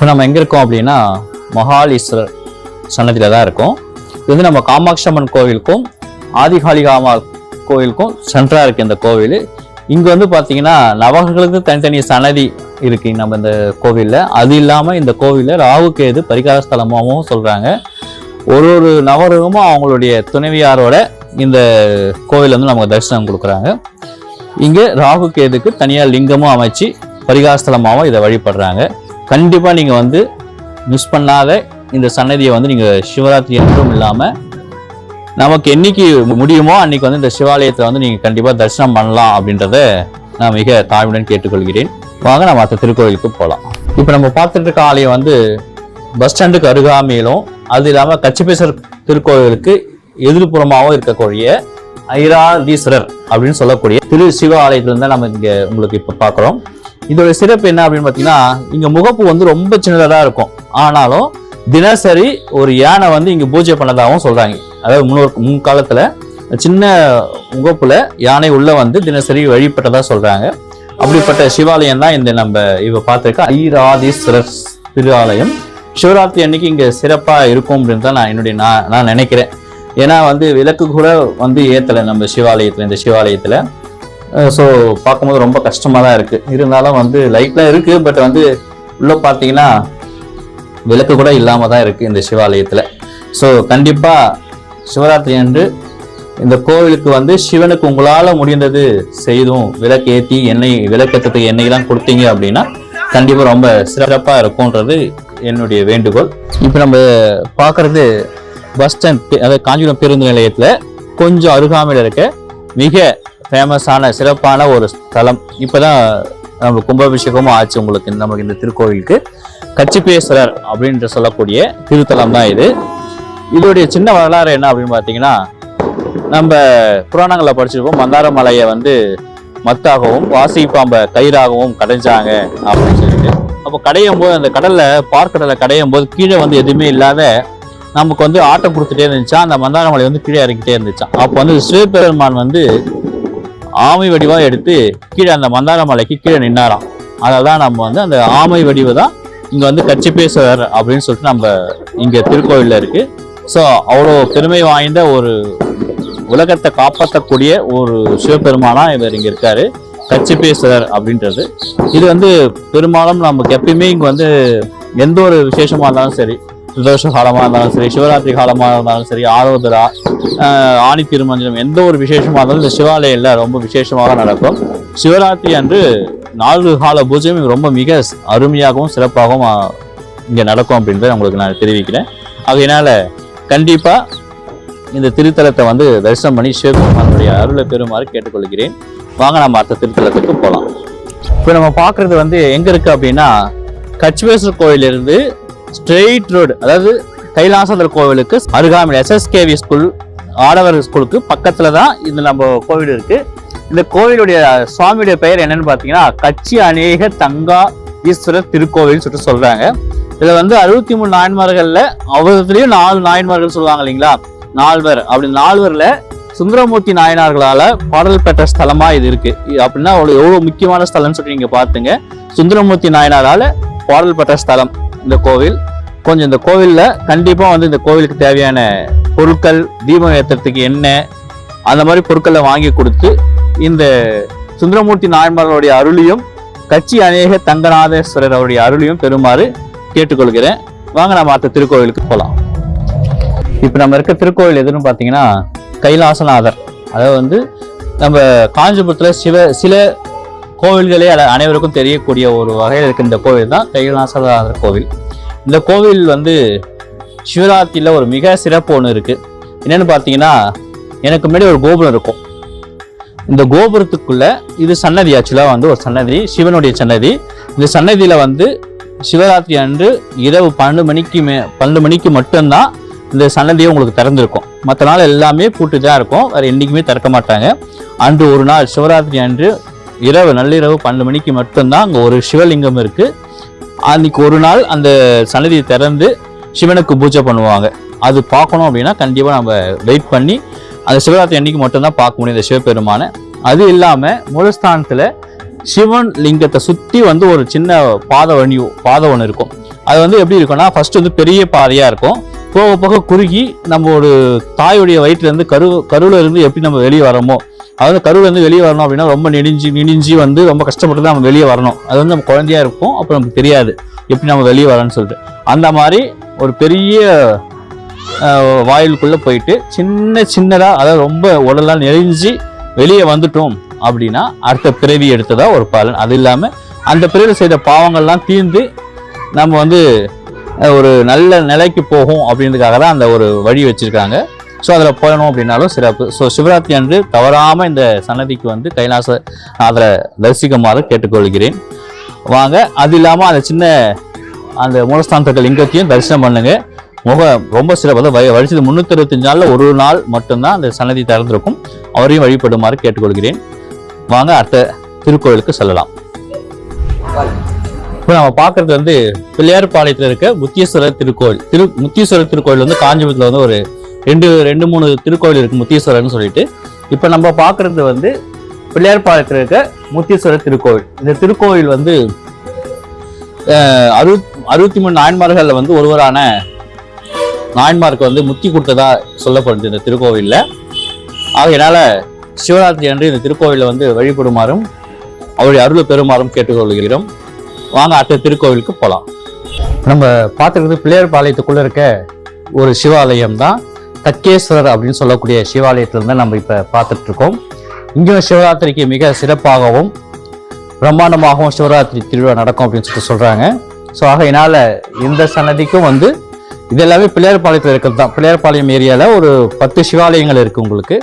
இப்போ நம்ம எங்கே இருக்கோம் அப்படின்னா மகாலீஸ்வரர் சன்னதியில் தான் இருக்கோம். இது வந்து நம்ம காமாட்சி அம்மன் கோவிலுக்கும் ஆதிகாலிகாமா கோவிலுக்கும் சென்டராக இருக்குது இந்த கோவில். இங்கே வந்து பார்த்தீங்கன்னா நவகர்களுக்கு தனித்தனி சன்னதி இருக்கு நம்ம இந்த கோவிலில். அது இல்லாமல் இந்த கோவிலில் ராகுகேது பரிகார ஸ்தலமாகவும் சொல்கிறாங்க ஒரு ஒரு நவரகமும் அவங்களுடைய துணைவியாரோட இந்த கோவில் வந்து நமக்கு தரிசனம் கொடுக்குறாங்க. இங்கே ராகு கேதுக்கு தனியாக லிங்கமும் அமைச்சு பரிகாரஸ்தலமாகவும் இதை வழிபடுறாங்க. கண்டிப்பாக நீங்கள் வந்து மிஸ் பண்ணாத இந்த சன்னதியை வந்து நீங்கள் சிவராத்திரி என்றும் இல்லாமல் நமக்கு என்னைக்கு முடியுமோ அன்னைக்கு வந்து இந்த சிவாலயத்தை வந்து நீங்கள் கண்டிப்பாக தரிசனம் பண்ணலாம் அப்படின்றத நான் மிக தாழ்வுடன் கேட்டுக்கொள்கிறேன். வாங்க நம்ம மற்ற திருக்கோயிலுக்கு போகலாம் இப்போ நம்ம பார்த்துட்டு இருக்க ஆலயம் வந்து பஸ் ஸ்டாண்டுக்கு அருகாமையிலும் அது இல்லாமல் கச்சிபேசர் திருக்கோயிலுக்கு எதிர்ப்புறமாகவும் இருக்கக்கூடிய ஐராதீஸ்வரர் அப்படின்னு சொல்லக்கூடிய திரு சிவ ஆலயத்திலிருந்து தான் நம்ம இங்கே உங்களுக்கு இப்போ பார்க்குறோம். இதோட சிறப்பு என்ன அப்படின்னு பார்த்தீங்கன்னா இங்க முகப்பு வந்து ரொம்ப சின்னதாக இருக்கும். ஆனாலும் தினசரி ஒரு யானை வந்து இங்க பூஜை பண்ணதாகவும் சொல்றாங்க. அதாவது முன்னோர் முன்காலத்துல சின்ன முகப்புல யானை உள்ள வந்து தினசரி வழிபட்டதா சொல்றாங்க. அப்படிப்பட்ட சிவாலயம் தான் இந்த நம்ம இவ பார்த்துருக்க. ஐராதீஸ்வரர் திருவாலயம் சிவராத்திரி அன்னைக்கு இங்க சிறப்பா இருக்கும் அப்படின்னு தான் நான் என்னுடைய நான் நான் நினைக்கிறேன். ஏன்னா வந்து விளக்கு கூட வந்து ஏத்தலை நம்ம சிவாலயத்துல இந்த சிவாலயத்துல. ஸோ பார்க்கும்போது ரொம்ப கஷ்டமாக தான் இருக்குது இருந்தாலும் வந்து லைட்லாம் இருக்குது பட் வந்து உள்ளே பார்த்தீங்கன்னா விளக்கு கூட இல்லாமல் தான் இருக்குது இந்த சிவாலயத்தில். ஸோ கண்டிப்பாக சிவராத்திரி அன்று இந்த கோவிலுக்கு வந்து சிவனுக்கு உங்களால் முடிந்தது செய்தும் விளக்கு ஏற்றி எண்ணெய் விளக்கத்துக்கு எண்ணெய்லாம் கொடுத்தீங்க அப்படின்னா கண்டிப்பாக ரொம்ப சிறப்பாக இருக்கும்ன்றது என்னுடைய வேண்டுகோள். இப்போ நம்ம பார்க்குறது பஸ் ஸ்டாண்ட் அதாவது காஞ்சிபுரம் பேருந்து நிலையத்தில் கொஞ்சம் அருகாமையில் இருக்க மிக ஃபேமஸான சிறப்பான ஒரு ஸ்தலம். இப்போதான் நம்ம கும்பாபிஷேகமும் ஆச்சு உங்களுக்கு நமக்கு இந்த திருக்கோவிலுக்கு. கச்சிபேஸ்வரர் அப்படின்ற சொல்லக்கூடிய திருத்தலம் தான் இது. இதோடைய சின்ன வரலாறு என்ன அப்படின்னு பார்த்தீங்கன்னா நம்ம புராணங்களில் படிச்சிருப்போம் மந்தார மலையை வந்து மத்தாகவும் வாசி பாம்பை கயிறாகவும் கடைஞ்சாங்க அப்படின்னு சொல்லிட்டு. அப்போ கடையும் போது அந்த கடல்ல பார்க்கடலை கடையும் போது கீழே வந்து எதுவுமே இல்லாத நமக்கு வந்து ஆட்டம் கொடுத்துட்டே இருந்துச்சா? அந்த மந்தார மலை வந்து கீழே இறங்கிட்டே இருந்துச்சா? அப்போ வந்து சிவபெருமான் வந்து ஆமை வடிவாக எடுத்து கீழே அந்த மந்தார மலைக்கு கீழே நின்னாராம். அததான் நம்ம வந்து அந்த ஆமை வடிவு தான் இங்கே வந்து கச்சிபேஸ்வரர் அப்படின்னு சொல்லிட்டு நம்ம இங்கே திருக்கோயிலில் இருக்குது ஸோ அவ்வளோ பெருமை வாய்ந்த ஒரு உலகத்தை காப்பாற்றக்கூடிய ஒரு சிவபெருமானா இவர் இங்கே இருக்காரு. கச்சிபேஸ்வரர் அப்படின்றது. இது வந்து பெரும்பாலும் நமக்கு எப்பயுமே இங்கே வந்து எந்த ஒரு விசேஷமாக இருந்தாலும் சரி பிரதோஷ காலமாக இருந்தாலும் சரி சிவராத்திரி காலமாக இருந்தாலும் சரி ஆரோதரா ஆணி திருமஞ்சனம் எந்த ஒரு விசேஷமாக இருந்தாலும் இந்த சிவாலயில் ரொம்ப விசேஷமாக நடக்கும். சிவராத்திரி அன்று நான்கு கால பூஜையும் ரொம்ப மிக அருமையாகவும் சிறப்பாகவும் இங்கே நடக்கும் அப்படின்றத உங்களுக்கு நான் தெரிவிக்கிறேன். அதனால் கண்டிப்பாக இந்த திருத்தலத்தை வந்து தரிசனம் பண்ணி சிவபெருமானுடைய அருளை பெறுமாறு கேட்டுக்கொள்கிறேன். வாங்க நம்ம அடுத்த திருத்தலத்துக்கு போகலாம் இப்போ நம்ம பார்க்குறது வந்து எங்கே இருக்குது அப்படின்னா கச்வேஸ்வர் கோயிலிருந்து ஸ்ட்ரெயிட் ரோடு அதாவது கைலாசந்தர் கோவிலுக்கு அருகாமையில் எஸ்எஸ்கேவி ஸ்கூல் ஆடவர் ஸ்கூலுக்கு பக்கத்தில் தான் இந்த நம்ம கோவில் இருக்குது இந்த கோவிலுடைய சுவாமியுடைய பெயர் என்னன்னு பார்த்தீங்கன்னா கச்சி அநேக தங்கா ஈஸ்வரர் திருக்கோவில் சொல்லிட்டு சொல்கிறாங்க இதில் வந்து அறுபத்தி மூணு நாயன்மார்களில் அவரத்துலேயும் நாலு நாயன்மார்கள் சொல்லுவாங்க இல்லைங்களா? நால்வர். அப்படி நால்வரில் சுந்தரமூர்த்தி நாயனார்களால் பாடல் பெற்ற ஸ்தலமாக இது இருக்குது அப்படின்னா அவ்வளோ எவ்வளோ முக்கியமான ஸ்தலம்னு சொல்லி நீங்கள் பார்த்துங்க. சுந்தரமூர்த்தி நாயனாரால் பாடல் பெற்ற ஸ்தலம். இந்த கோவில். கொஞ்சம் இந்த கோவில்ல கண்டிப்பாக வந்து இந்த கோவிலுக்கு தேவையான பொருட்கள் தீபம் ஏத்துறதுக்கு எண்ணெய் அந்த மாதிரி பொருட்களை வாங்கி கொடுத்து இந்த சுந்தரமூர்த்தி நாயன்மார்களுடைய அருளியும் கட்சி அநேக தங்கநாதேஸ்வரர் அவருடைய அருளியும் பெறுமாறு கேட்டுக்கொள்கிறேன். வாங்க நம்ம அடுத்த திருக்கோவிலுக்கு போகலாம் இப்போ நம்ம இருக்க திருக்கோவில் எதுன்னு பார்த்தீங்கன்னா கைலாசநாதர். அதாவது வந்து நம்ம காஞ்சிபுரத்தில் சிவ சில கோவில்களே அனைவருக்கும் தெரியக்கூடிய ஒரு வகையில் இருக்க இந்த கோவில் தான் கைலாசநாதர் கோவில். இந்த கோவில் வந்து சிவராத்திரியில் ஒரு மிக சிறப்பு ஒன்று இருக்குது என்னன்னு பார்த்தீங்கன்னா எனக்கு முன்னாடி ஒரு கோபுரம் இருக்கும். இந்த கோபுரத்துக்குள்ள இது சன்னதி ஆக்சுவலாக வந்து ஒரு சன்னதி சிவனுடைய சன்னதி. இந்த சன்னதியில் வந்து சிவராத்திரி அன்று இரவு பன்னெண்டு மணிக்கு மே பன்னெண்டு மணிக்கு மட்டும்தான் இந்த சன்னதியை உங்களுக்கு திறந்துருக்கும். மற்ற நாள் எல்லாமே பூட்டு தான் இருக்கும். வேறு என்றைக்குமே திறக்க மாட்டாங்க. அன்று ஒரு நாள் சிவராத்திரி அன்று இரவு நள்ளிரவு பன்னெண்டு மணிக்கு மட்டும்தான் அங்கே ஒரு சிவலிங்கம் இருக்குது அன்னைக்கு ஒரு நாள் அந்த சன்னதியை திறந்து சிவனுக்கு பூஜை பண்ணுவாங்க. அது பார்க்கணும் அப்படின்னா கண்டிப்பாக நம்ம வெயிட் பண்ணி அந்த சிவராத்திரி அன்னைக்கு மட்டும்தான் பார்க்க முடியும் இந்த சிவபெருமானை. அது இல்லாமல் முழுஸ்தானத்தில் சிவன் லிங்கத்தை சுற்றி வந்து ஒரு சின்ன பாதை வழி பாதை ஒன்று இருக்கும். அது வந்து எப்படி இருக்கும்னா ஃபர்ஸ்ட் வந்து பெரிய பாதையாக இருக்கும். போக போக குறுகி நம்ம ஒரு தாயுடைய வயிற்றுலேருந்து கரு கருவிலேருந்து எப்படி நம்ம வெளியே வரமோ அதாவது கருவிலேருந்து வெளியே வரணும் அப்படின்னா ரொம்ப நெடிஞ்சு நெடிஞ்சு வந்து ரொம்ப கஷ்டப்பட்டு தான் நம்ம வெளியே வரணும். அது வந்து நம்ம குழந்தையா இருப்போம் அப்போ நமக்கு தெரியாது எப்படி நம்ம வெளியே வரணும்னு சொல்லிட்டு. அந்த மாதிரி ஒரு பெரிய வாயிலுக்குள்ளே போயிட்டு சின்ன சின்னதாக அதாவது ரொம்ப உடலாம் நெறிஞ்சு வெளியே வந்துட்டோம் அப்படின்னா அடுத்த பிறவி எடுத்ததாக ஒரு பலன். அது இல்லாமல் அந்த பிறவியில் செய்த பாவங்கள்லாம் தீர்ந்து நம்ம வந்து ஒரு நல்ல நிலைக்கு போகும் அப்படின்றதுக்காக தான் அந்த ஒரு வழி வச்சுருக்காங்க. ஸோ அதில் போகணும் அப்படின்னாலும் சிறப்பு. ஸோ சிவராத்திரி அன்று தவறாமல் இந்த சன்னதிக்கு வந்து கைலாச அதில் தரிசிக்குமாறு கேட்டுக்கொள்கிறேன். வாங்க அது இல்லாமல் அந்த சின்ன அந்த மூலஸ்தானத்துக்கு லிங்கத்தையும் தரிசனம் பண்ணுங்க. முக ரொம்ப சிறப்பு. வய வழிச்சது முந்நூற்றி அறுபத்தஞ்சு நாளில் ஒரு நாள் மட்டும்தான் அந்த சன்னதி திறந்திருக்கும். அவரையும் வழிபடுமாறு கேட்டுக்கொள்கிறேன். வாங்க அடுத்த திருக்கோயிலுக்கு செல்லலாம். இப்போ நம்ம பார்க்கறது வந்து பிள்ளையார்பாளையத்தில் இருக்க முத்தீஸ்வரர் திருக்கோயில். திரு முத்தீஸ்வரர் திருக்கோயில் வந்து காஞ்சிபுரத்தில் வந்து ஒரு ரெண்டு ரெண்டு மூணு திருக்கோயில் இருக்கு முத்தீஸ்வரர்னு சொல்லிட்டு. இப்போ நம்ம பார்க்கறது வந்து பிள்ளையார்பாளையத்தில் இருக்க முத்தீஸ்வரர் திருக்கோயில். இந்த திருக்கோயில் வந்து அஹ், அறுபத் அறுபத்தி மூணு நாயன்மார்களில் வந்து ஒருவரான நாயன்மார்க்கு வந்து முத்தி கொடுத்ததா சொல்லப்படுது இந்த திருக்கோவிலில். ஆகையினால சிவராத்திரி அன்று இந்த திருக்கோவிலில் வந்து வழிபடுமாறும் அவருடைய அருள் பெறுமாறும் கேட்டுக்கொள்கிறோம். வாங்க அடுத்த திருக்கோவிலுக்கு போகலாம் நம்ம பார்த்துக்கிறது பிள்ளையார்பாளையத்துக்குள்ள இருக்க ஒரு சிவாலயம் தான் தக்கேஸ்வரர் அப்படின்னு சொல்லக்கூடிய சிவாலயத்துல தான் நம்ம இப்போ பார்த்துட்ருக்கோம். இங்கேயும் சிவராத்திரிக்கு மிக சிறப்பாகவும் பிரம்மாண்டமாகவும் சிவராத்திரி திருவிழா நடக்கும் அப்படின்னு சொல்லிட்டு சொல்கிறாங்க ஸோ ஆகையினால் இந்த சன்னதிக்கும் வந்து இது எல்லாமே பிள்ளையார்பாளையத்தில் இருக்கிறது தான். பிள்ளையார்பாளையம் ஏரியாவில் ஒரு பத்து சிவாலயங்கள் இருக்குது உங்களுக்கு.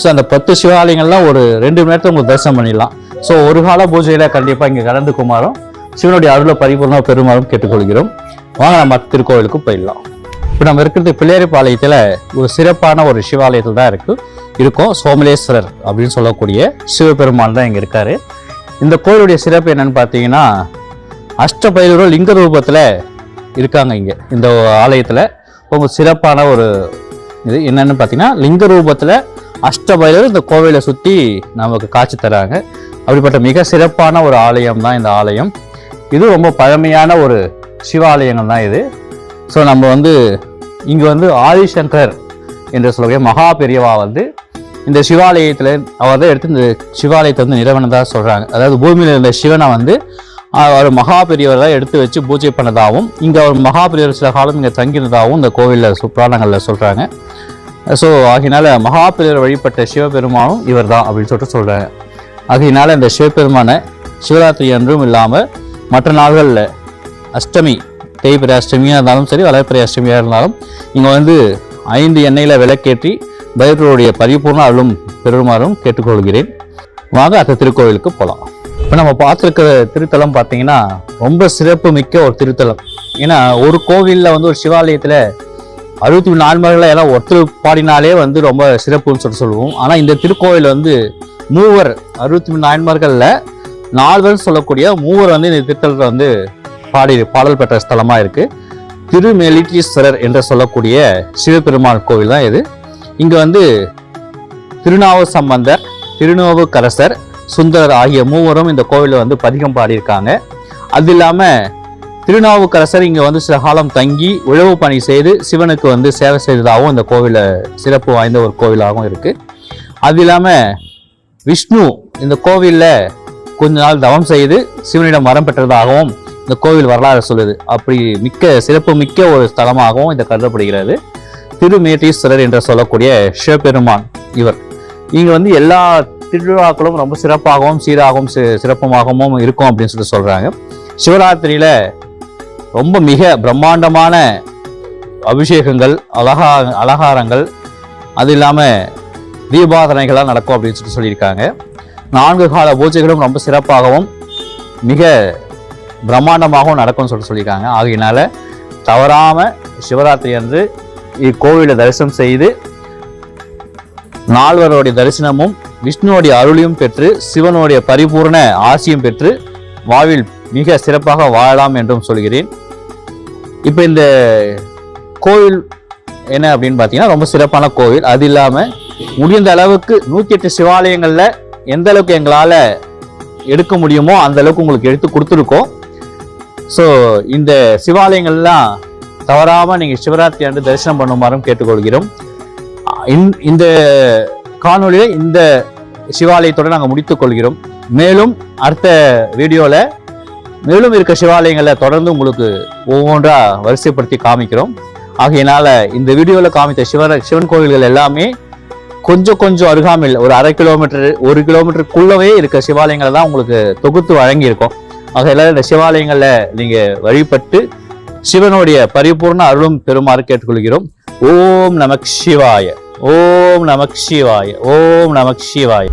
ஸோ அந்த பத்து சிவாலயங்கள்லாம் ஒரு ரெண்டு மணி நேரத்தில் உங்களுக்கு தரிசனம் பண்ணிடலாம். ஸோ ஒரு கால பூஜையில கண்டிப்பாக இங்கே கலந்துக்குமாறும் சிவனுடைய அருளை பரிபூர்ண பெருமாறும் கேட்டுக்கொள்கிறோம். வாங்க நம்ம திருக்கோவிலுக்கு போயிடலாம். இப்போ நம்ம இருக்கிறது பிள்ளையார்பாளையத்தில் ஒரு சிறப்பான ஒரு சிவாலயத்தில் தான் இருக்கு. இருக்கும் சோமலேஸ்வரர் அப்படின்னு சொல்லக்கூடிய சிவபெருமான் தான் இங்கே இருக்காரு. இந்த கோயிலுடைய சிறப்பு என்னன்னு பார்த்தீங்கன்னா அஷ்டபைரவர் லிங்க ரூபத்தில் இருக்காங்க இங்கே இந்த ஆலயத்தில். ரொம்ப சிறப்பான ஒரு இது என்னென்னு பார்த்தீங்கன்னா லிங்க ரூபத்தில் அஷ்டபைரவர் இந்த கோவிலை சுற்றி நமக்கு காட்சி தராங்க. அப்படிப்பட்ட மிக சிறப்பான ஒரு ஆலயம் தான் இந்த ஆலயம். இது ரொம்ப பழமையான ஒரு சிவாலயங்கள் தான் இது. ஸோ நம்ம வந்து இங்கே வந்து ஆதிசங்கர் என்று சொல்லக்கூடிய மகா பெரியவா வந்து இந்த சிவாலயத்தில் அவர் தான் எடுத்து இந்த சிவாலயத்தை வந்து நிறுவனதாக சொல்கிறாங்க அதாவது பூமியில் இருந்த சிவனை வந்து அவர் மகா பெரியவர் தான் எடுத்து வச்சு பூஜை பண்ணதாகவும் இங்கே அவர் மகா பெரியவர் சில காலம் இங்கே தங்கியிருந்ததாகவும் இந்த கோவிலில் புராணங்களில் சொல்கிறாங்க ஸோ ஆகினால மகா பெரியவர் வழிபட்ட சிவபெருமானும் இவர் தான் அப்படின்னு சொல்லிட்டு சொல்கிறாங்க ஆகையினால இந்த சிவபெருமானை சிவராத்திரி அன்றும் இல்லாமல் மற்ற நாள்களில் அஷ்டமி தேய்பிரை அஷ்டமியாக இருந்தாலும் சரி வளர்ப்பிறை அஷ்டமியாக இருந்தாலும் இங்கே வந்து ஐந்து எண்ணெயில் விளக்கேற்றி பைரவருடைய பரிபூர்ண அருளும் பெருமாறும் கேட்டுக்கொள்கிறேன். வாங்க அந்த திருக்கோவிலுக்கு போகலாம் இப்போ நம்ம பார்த்துருக்கிற திருத்தலம் பார்த்தீங்கன்னா ரொம்ப சிறப்பு மிக்க ஒரு திருத்தலம். ஏன்னா ஒரு கோவிலில் வந்து ஒரு சிவாலயத்தில் அறுபத்தி மூணு நான்மர்களை எல்லாம் ஒருத்தர் பாடினாலே வந்து ரொம்ப சிறப்புன்னு சொல்லிட்டு சொல்லுவோம். ஆனால் இந்த திருக்கோவில் வந்து மூவர் அறுபத்தி மூணு நாயன்மார்களில் நால்வர் சொல்லக்கூடிய மூவர் வந்து இந்த திருத்தலத்தில் வந்து பாடி பாடல் பெற்ற ஸ்தலமாக இருக்குது திருமெலிட்டீஸ்வரர் என்று சொல்லக்கூடிய சிவபெருமாள் கோவில் தான் இது. இங்கே வந்து திருநாவு சம்பந்தர் திருநாவுக்கரசர் சுந்தரர் ஆகிய மூவரும் இந்த கோவிலில் வந்து பதிகம் பாடியிருக்காங்க. அது இல்லாமல் திருநாவுக்கரசர் இங்கே வந்து சில காலம் தங்கி உழவு பணி செய்து சிவனுக்கு வந்து சேவை செய்ததாகவும் இந்த கோவிலை சிறப்பு வாய்ந்த ஒரு கோவிலாகவும் இருக்குது அது இல்லாமல் விஷ்ணு இந்த கோவிலில் கொஞ்ச நாள் தவம் செய்து சிவனிடம் வரம் பெற்றதாகவும் இந்த கோவில் வரலாறு சொல்லுது. அப்படி மிக்க சிறப்பு மிக்க ஒரு ஸ்தலமாகவும் இது கருதப்படுகிறது. திருமேட்டீஸ்வரர் என்று சொல்லக்கூடிய சிவபெருமான் இவர். இங்கே வந்து எல்லா திருவிழாக்களும் ரொம்ப சிறப்பாகவும் சீராகவும் சிறப்பமாகவும் இருக்கும் அப்படின்னு சொல்லி சொல்கிறாங்க சிவராத்திரியில் ரொம்ப மிக பிரம்மாண்டமான அபிஷேகங்கள் அலகா அலகாரங்கள் அது இல்லாமல் தீபாதனைகள்லாம் நடக்கும் அப்படின்னு சொல்லி சொல்லியிருக்காங்க. நான்கு கால பூஜைகளும் ரொம்ப சிறப்பாகவும் மிக பிரம்மாண்டமாகவும் நடக்கும்னு சொல்லி சொல்லியிருக்காங்க. ஆகையினால தவறாமல் சிவராத்திரி அன்று இக்கோவிலை தரிசனம் செய்து நால்வருடைய தரிசனமும் விஷ்ணுவோடைய அருளையும் பெற்று சிவனுடைய பரிபூர்ண ஆசியும் பெற்று வாழ்வில் மிக சிறப்பாக வாழலாம் என்றும் சொல்கிறேன். இப்போ இந்த கோவில் என்ன அப்படின்னு பார்த்தீங்கன்னா ரொம்ப சிறப்பான கோவில். அது இல்லாமல் முடிந்த அளவுக்கு நூற்றி எட்டு சிவாலயங்களில் எந்த அளவுக்கு எங்களால் எடுக்க முடியுமோ அந்த அளவுக்கு உங்களுக்கு எடுத்து கொடுத்துருக்கோம். ஸோ இந்த சிவாலயங்கள்லாம் தவறாமல் நீங்கள் சிவராத்திரி அன்று தரிசனம் பண்ணுமாறும் கேட்டுக்கொள்கிறோம். இந்த- காணொலியில் காணொளியில் இந்த சிவாலயத்தோடு நாங்கள் முடித்துக்கொள்கிறோம் மேலும் அடுத்த வீடியோவில் மேலும் இருக்க சிவாலயங்களை தொடர்ந்து உங்களுக்கு ஒவ்வொன்றா வரிசைப்படுத்தி காமிக்கிறோம். ஆகையினால் இந்த வீடியோவில் காமித்த சிவர சிவன் கோவில்கள் எல்லாமே கொஞ்சம் கொஞ்சம் அருகாமையில் ஒரு அரை கிலோமீட்டர் ஒரு கிலோமீட்டருக்குள்ளவே இருக்க சிவாலயங்களை தான் உங்களுக்கு தொகுத்து வழங்கியிருக்கோம். ஆகையில இந்த சிவாலயங்களில் நீங்கள் வழிபட்டு சிவனுடைய பரிபூர்ண அருளும் பெருமாறு கேட்டுக்கொள்கிறோம். ஓம் நமக் சிவாய ஓம் நமக் சிவாய ஓம் நமக் சிவாய.